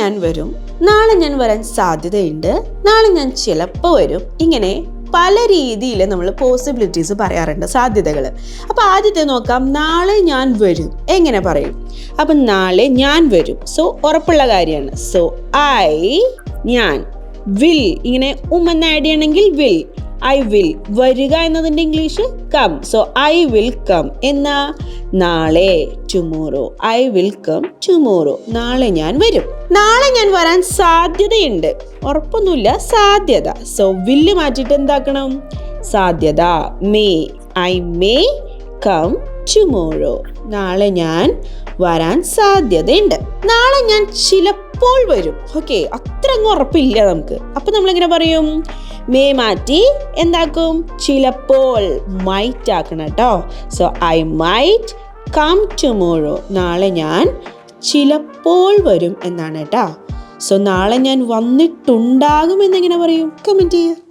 ഞാൻ വരും. നാളെ ഞാൻ വരാൻ സാധ്യതയുണ്ട്. നാളെ ഞാൻ ചിലപ്പോൾ വരും. ഇങ്ങനെ പല രീതിയിൽ നമ്മൾ പോസിബിലിറ്റീസ് പറയാറുണ്ട് സാധ്യതകൾ അപ്പോൾ ആദ്യത്തെ നോക്കാം നാളെ ഞാൻ വരും. എങ്ങനെ പറയും? അപ്പം നാളെ ഞാൻ വരും. സോ ഉറപ്പുള്ള കാര്യമാണ്. സോ ഐ ഞാൻ വിൽ ഇങ്ങനെ ഉമെന്ന് ആഡ് ചെയ്യണമെങ്കിൽ വിൽ ഐ വിൽ വരിക എന്നതിന്റെ English come so I will come എന്നാ? നാളെ tomorrow I will come tomorrow നാളെ ഞാൻ വരും. നാളെ ഞാൻ വരാൻ സാധ്യതയുണ്ട്. ഉറപ്പൊന്നുമില്ല സാധ്യത. സോ വില്ല് മാറ്റിയിട്ട് എന്താക്കണം? സാധ്യത may I may come tomorrow നാളെ ഞാൻ വരാൻ സാധ്യതയുണ്ട്. നാളെ ഞാൻ ചിലപ്പോൾ വരും. ഓക്കെ അത്ര അങ്ങ് ഉറപ്പില്ല നമുക്ക്. അപ്പം നമ്മൾ എങ്ങനെ പറയും? മേ മാറ്റി എന്താക്കും? ചിലപ്പോൾ മൈറ്റ് ആക്കണം കേട്ടോ so I might come tomorrow നാളെ ഞാൻ ചിലപ്പോൾ വരും എന്നാണ് കേട്ടോ സോ നാളെ ഞാൻ വന്നിട്ടുണ്ടാകും എന്നെങ്ങനെ പറയും. കമന്റ് ചെയ്യുക